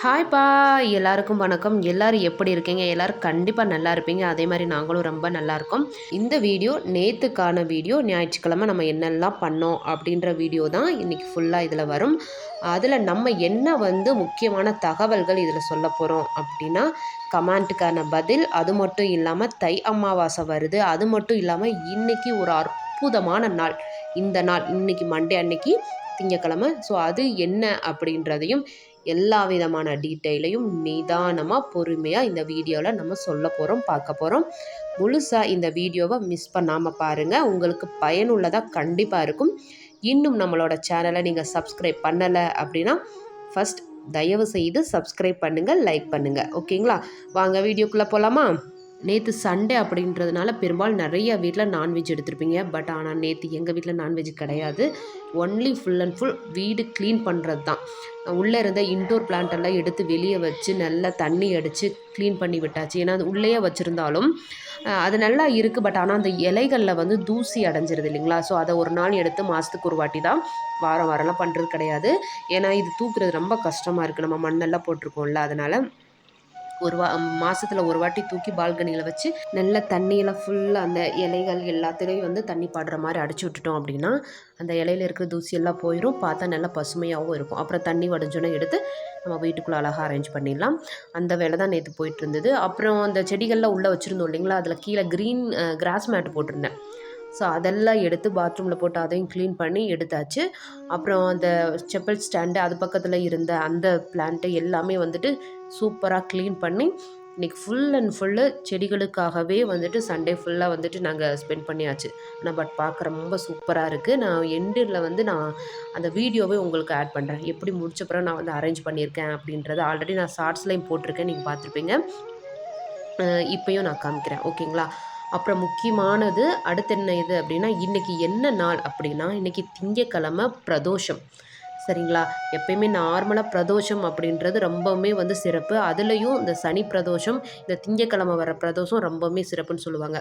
ஹாய்ப்பா எல்லாருக்கும் வணக்கம். எல்லோரும் எப்படி இருக்கீங்க? எல்லோரும் கண்டிப்பாக நல்லா இருப்பீங்க. அதே மாதிரி நாங்களும் ரொம்ப நல்லா இருக்கோம். இந்த வீடியோ நேற்றுக்கான வீடியோ ஞாயிற்றுக்கிழமை நம்ம என்னெல்லாம் பண்ணோம் அப்படின்ற வீடியோ தான் இன்றைக்கி ஃபுல்லாக இதில் வரும். அதில் நம்ம என்ன வந்து முக்கியமான தகவல்கள் இதில் சொல்ல போகிறோம் அப்படின்னா கமெண்ட்டுக்கான பதில் அது மட்டும் இல்லாமல் தை அமாவாசை வருது. அது மட்டும் இல்லாமல் இன்றைக்கி ஒரு அற்புதமான நாள். இந்த நாள் இன்றைக்கி மண்டே அன்னைக்கு திங்கக்கிழமை ஸோ அது என்ன அப்படின்றதையும் எல்லா விதமான டீட்டெயிலையும் நிதானமாக பொறுமையாக இந்த வீடியோவில் நம்ம சொல்ல போகிறோம் பார்க்க போகிறோம் முழுசாக இந்த வீடியோவை மிஸ் பண்ணாமல் பாருங்கள் உங்களுக்கு பயனுள்ளதாக கண்டிப்பாக இருக்கும். இன்னும் நம்மளோட சேனலை நீங்கள் சப்ஸ்கிரைப் பண்ணலை அப்படின்னா ஃபஸ்ட் தயவு செய்து சப்ஸ்கிரைப் பண்ணுங்கள் லைக் பண்ணுங்கள் ஓகேங்களா வாங்க வீடியோக்குள்ளே போகலாமா நேற்று சண்டே அப்படின்றதுனால பெரும்பாலும் நிறைய வீட்டில் நான்வெஜ் எடுத்திருப்பீங்க. பட் ஆனால் நேற்று எங்கள் வீட்டில் நான்வெஜ் கிடையாது. ஒன்லி ஃபுல் அண்ட் ஃபுல் வீடு க்ளீன் பண்ணுறது தான் உள்ளே இருந்த இன்டோர் பிளான்ட் எல்லாம் எடுத்து வெளியே வச்சு நல்லா தண்ணி அடித்து க்ளீன் பண்ணி விட்டாச்சு. ஏன்னா அது உள்ளேயே வச்சுருந்தாலும் அது நல்லா இருக்குது பட் ஆனால் அந்த இலைகளில் வந்து தூசி அடைஞ்சிருது இல்லைங்களா? ஸோ அதை ஒரு நாள் எடுத்து மாதத்துக்கு ஒரு வாட்டி தான் வாரம் வாரம்லாம் பண்ணுறது கிடையாது. ஏன்னா இது தூக்குறது ரொம்ப கஷ்டமாக இருக்குது நம்ம மண்ணெல்லாம் போட்டிருக்கோம்ல அதனால் ஒரு வா மாதத்தில் ஒரு வாட்டி தூக்கி பால்கனியில் வச்சு நல்ல தண்ணியெல்லாம் ஃபுல்லாக அந்த இலைகள் எல்லாத்துலேயும் வந்து தண்ணி பாடுற மாதிரி அடிச்சு விட்டுட்டோம் அப்படின்னா அந்த இலையில இருக்கிற தூசியெல்லாம் போயிடும் பார்த்தா நல்லா பசுமையாகவும் இருக்கும். அப்புறம் தண்ணி வடைஞ்சோன்னே எடுத்து நம்ம வீட்டுக்குள்ளே அழகாக அரேஞ்ச் பண்ணிடலாம். அந்த வேலை தான் நேற்று போயிட்டு இருந்தது. அப்புறம் அந்த செடிகள்லாம் உள்ளே வச்சுருந்தோம் இல்லைங்களா? அதில் கீழே க்ரீன் கிராஸ் மேட் போட்டிருந்தேன். ஸோ அதெல்லாம் எடுத்து பாத்ரூமில் போட்டு அதையும் க்ளீன் பண்ணி எடுத்தாச்சு. அப்புறம் அந்த செப்பல் ஸ்டாண்டு அது பக்கத்தில் இருந்த அந்த பிளான்ட்டு எல்லாமே வந்துட்டு சூப்பராக க்ளீன் பண்ணி இன்றைக்கி ஃபுல் அண்ட் ஃபுல்லு செடிகளுக்காகவே வந்துட்டு சண்டே ஃபுல்லாக வந்துட்டு நாங்கள் ஸ்பெண்ட் பண்ணியாச்சு. ஆனால் பட் பார்க்க ரொம்ப சூப்பராக இருக்குது நான் எண்டில் வந்து நான் அந்த வீடியோவே உங்களுக்கு ஆட் பண்ணுறேன் எப்படி முடிச்சப்பறம் நான் வந்து அரேஞ்ச் பண்ணியிருக்கேன் அப்படின்றத ஆல்ரெடி நான் ஷார்ட்ஸ்லையும் போட்டிருக்கேன். நீங்கள் பார்த்துருப்பீங்க. இப்போயும் நான் காமிக்கிறேன். ஓகேங்களா அப்புறம் முக்கியமானது அடுத்து என்ன இது அப்படின்னா இன்றைக்கி என்ன நாள் அப்படின்னா இன்றைக்கி திங்கக்கிழமை பிரதோஷம். சரிங்களா? எப்பயுமே நார்மலாக பிரதோஷம் அப்படின்றது ரொம்பவுமே வந்து சிறப்பு. அதுலேயும் இந்த சனி பிரதோஷம் இந்த திங்கக்கிழமை வர பிரதோஷம் ரொம்பவுமே சிறப்புன்னு சொல்லுவாங்க.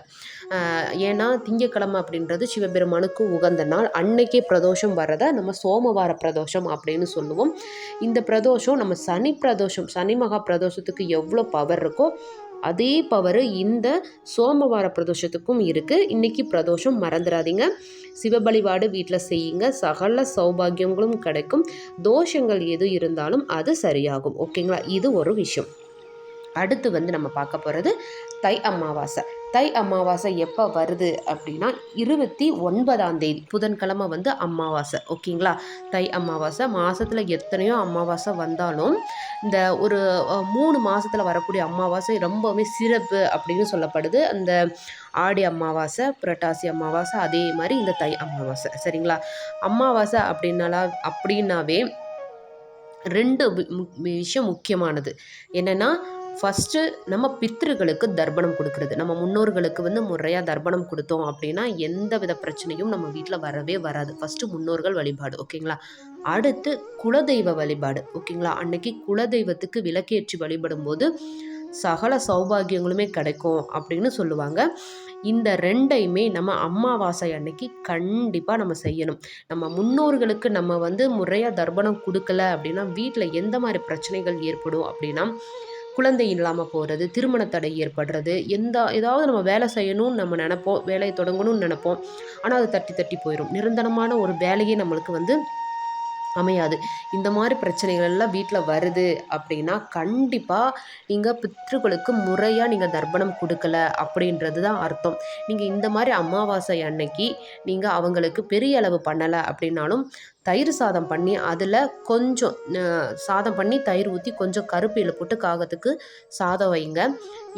ஏன்னா திங்கக்கிழமை அப்படின்றது சிவபெருமானுக்கு உகந்த நாள். அன்னைக்கே பிரதோஷம் வர்றதை நம்ம சோமவார பிரதோஷம் அப்படின்னு சொல்லுவோம். இந்த பிரதோஷம் நம்ம சனி பிரதோஷம் சனி மகா பிரதோஷத்துக்கு எவ்வளோ பவர் இருக்கோ அதே பவர் இந்த சோமவார பிரதோஷத்துக்கும் இருக்குது இன்றைக்கி பிரதோஷம் மறந்துடாதீங்க சிவபழிபாடு வீட்டில் செய்யுங்க. சகல சௌபாகியங்களும் கிடைக்கும். தோஷங்கள் எது இருந்தாலும் அது சரியாகும். ஓகேங்களா? இது ஒரு விஷயம். அடுத்து வந்து நம்ம பார்க்க போகிறது தை அமாவாசை. தை அமாவாசை எப்போ வருது அப்படின்னா இருபத்தி ஒன்பதாம் தேதி. புதன்கிழமை வந்து அமாவாசை. ஓகேங்களா? தை அமாவாசை. மாதத்தில் எத்தனையோ அமாவாசை வந்தாலும் இந்த ஒரு மூணு மாதத்தில் வரக்கூடிய அமாவாசை ரொம்பவுமே சிறப்பு அப்படின்னு சொல்லப்படுது. அந்த ஆடி அமாவாசை புரட்டாசி அமாவாசை அதே மாதிரி இந்த தை அமாவாசை. சரிங்களா? அமாவாசை அப்படின்னாலா அப்படின்னாவே ரெண்டு விஷயம் முக்கியமானது. என்னென்னா ஃபஸ்ட்டு நம்ம பித்திருக்களுக்கு தர்ப்பணம் கொடுக்கறது. நம்ம முன்னோர்களுக்கு வந்து முறையாக தர்ப்பணம் கொடுத்தோம் அப்படின்னா எந்த வித பிரச்சனையும் நம்ம வீட்டில் வரவே வராது. ஃபஸ்ட்டு முன்னோர்கள் வழிபாடு ஓகேங்களா? அடுத்து குலதெய்வ வழிபாடு ஓகேங்களா? அன்னைக்கு குலதெய்வத்துக்கு விளக்கேற்றி வழிபடும் போது சகல சௌபாகியங்களுமே கிடைக்கும் அப்படின்னு சொல்லுவாங்க. இந்த ரெண்டையுமே நம்ம அம்மாவாசை அன்னைக்கு கண்டிப்பாக நம்ம செய்யணும். நம்ம முன்னோர்களுக்கு நம்ம வந்து முறையாக தர்ப்பணம் கொடுக்கல அப்படின்னா வீட்டில் எந்த மாதிரி பிரச்சனைகள் ஏற்படும் அப்படின்னா குழந்தை இல்லாமல் போகிறது திருமண தடை ஏற்படுறது எந்த ஏதாவது நம்ம வேலை செய்யணும்னு நம்ம நினப்போம் வேலையை தொடங்கணும்னு நினப்போம். ஆனால் அது தட்டி தட்டி போயிடும் நிரந்தரமான ஒரு வேலையே நம்மளுக்கு வந்து அமையாது. இந்த மாதிரி பிரச்சனைகள் எல்லாம் வீட்டில் வருது அப்படின்னா கண்டிப்பாக நீங்கள் பித்ருக்களுக்கு முறையாக நீங்கள் தர்ப்பணம் கொடுக்கல அப்படின்றது தான் அர்த்தம். நீங்கள் இந்த மாதிரி அமாவாசை அன்னைக்கு நீங்கள் அவங்களுக்கு பெரிய அளவு பண்ணலை அப்படின்னாலும் தயிர் சாதம் பண்ணி அதில் கொஞ்சம் சாதம் பண்ணி தயிர் ஊற்றி கொஞ்சம் கருப்பில் போட்டு காகத்துக்கு சாதம் வைங்க.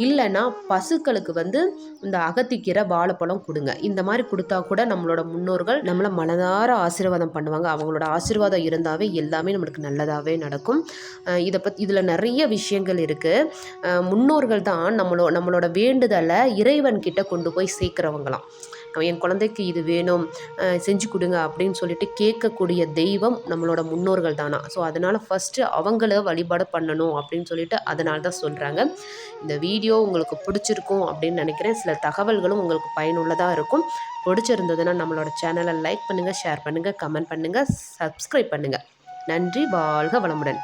இல்லைன்னா பசுக்களுக்கு வந்து இந்த அகத்திக்கீரை வாழைப்பழம் கொடுங்க. இந்த மாதிரி கொடுத்தா கூட நம்மளோட முன்னோர்கள் நம்மளை மனதார ஆசீர்வாதம் பண்ணுவாங்க. அவங்களோட ஆசீர்வாதம் இருந்தாவே எல்லாமே நம்மளுக்கு நல்லதாகவே நடக்கும். இதை பற்றி இதில் நிறைய விஷயங்கள் இருக்குது முன்னோர்கள் தான் நம்மளோ நம்மளோட வேண்டுதலை இறைவன்கிட்ட கொண்டு போய் சேர்க்குறவங்களாம். என் குழந்தைக்கு இது வேணும் செஞ்சு கொடுங்க அப்படின்னு சொல்லிட்டு கேட்கக்கூடிய தெய்வம் நம்மளோட முன்னோர்கள் தானா. ஸோ அதனால் ஃபஸ்ட்டு அவங்கள வழிபாடு பண்ணணும் அப்படின்னு சொல்லிட்டு அதனால தான் சொல்கிறாங்க இந்த வீடியோ உங்களுக்கு பிடிச்சிருக்கும் அப்படின்னு நினைக்கிறேன். சில தகவல்களும் உங்களுக்கு பயனுள்ளதாக இருக்கும். பிடிச்சிருந்ததுன்னா நம்மளோட சேனலை லைக் பண்ணுங்கள் ஷேர் பண்ணுங்கள் கமெண்ட் பண்ணுங்கள் சப்ஸ்கிரைப் பண்ணுங்கள் நன்றி வாழ்க வளமுடன்.